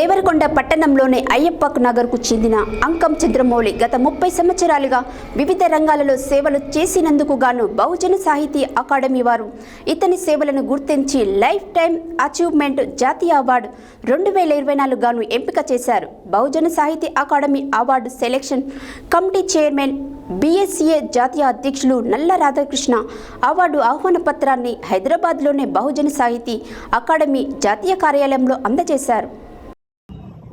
దేవరకొండ పట్టణంలోని అయ్యప్ప నగర్కు చెందిన అంకం చంద్రమౌళి గత ముప్పై సంవత్సరాలుగా వివిధ రంగాలలో సేవలు చేసినందుకు గాను బహుజన సాహితీ అకాడమీ వారు ఇతని సేవలను గుర్తించి లైఫ్ టైం అచీవ్మెంట్ జాతీయ అవార్డు రెండు వేల ఇరవై నాలుగు గాను ఎంపిక చేశారు. Bahujana Sahiti academy award selection committee chairman BSCA జాతీయ అధ్యక్షులు నల్ల రాధాకృష్ణ అవార్డు ఆహ్వాన పత్రాన్ని హైదరాబాద్లోని బహుజన సాహితీ అకాడమీ జాతీయ కార్యాలయంలో అందజేశారు.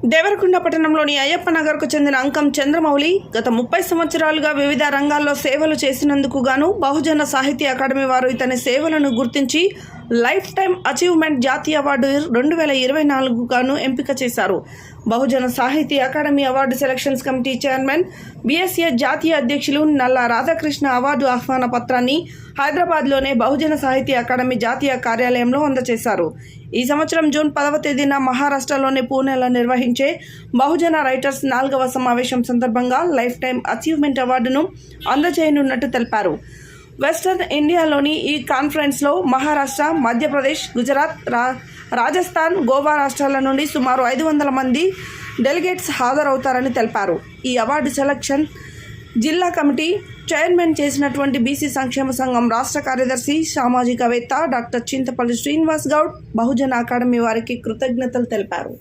దేవరకొండ పట్టణంలోని అయ్యప్ప నగర్కు చెందిన అంకం చంద్రమౌళి గత ముప్పై సంవత్సరాలుగా వివిధ రంగాల్లో సేవలు చేసినందుకు గాను బహుజన సాహిత్య అకాడమీ వారు ఇతని సేవలను గుర్తించి లైఫ్ టైం అచీవ్మెంట్ జాతీయ అవార్డు రెండు వేల ఇరవై నాలుగు గాను ఎంపిక చేశారు. Bahujana Sahiti academy award selections committee chairman BSA జాతీయ అధ్యక్షులు నల్ల రాధాకృష్ణ అవార్డు ఆహ్వాన పత్రాన్ని హైదరాబాద్లోనే బహుజన సాహితీ అకాడమీ జాతీయ కార్యాలయంలో అందజేశారు. ఈ సంవత్సరం జూన్ పదవ తేదీన మహారాష్ట్రలోని పూణేలో నిర్వహించే బహుజన రైటర్స్ నాలుగవ సమావేశం సందర్భంగా లైఫ్ టైం అచీవ్మెంట్ అవార్డును అందజేయనున్నట్టు తెలిపారు. వెస్టర్న్ ఇండియాలోని ఈ కాన్ఫరెన్స్లో మహారాష్ట్ర మధ్యప్రదేశ్ గుజరాత్ రా రాజస్థాన్ గోవా రాష్ట్రాల నుండి సుమారు ఐదు వందల మంది డెలిగేట్స్ హాజరవుతారని తెలిపారు. ఈ అవార్డు సెలక్షన్ జిల్లా కమిటీ చైర్మన్ చేసినటువంటి బీసీ సంక్షేమ సంఘం రాష్ట్ర కార్యదర్శి సామాజికవేత్త డాక్టర్ చింతపల్లి శ్రీనివాస్ గౌడ్ బహుజన అకాడమీ వారికి కృతజ్ఞతలు తెలిపారు.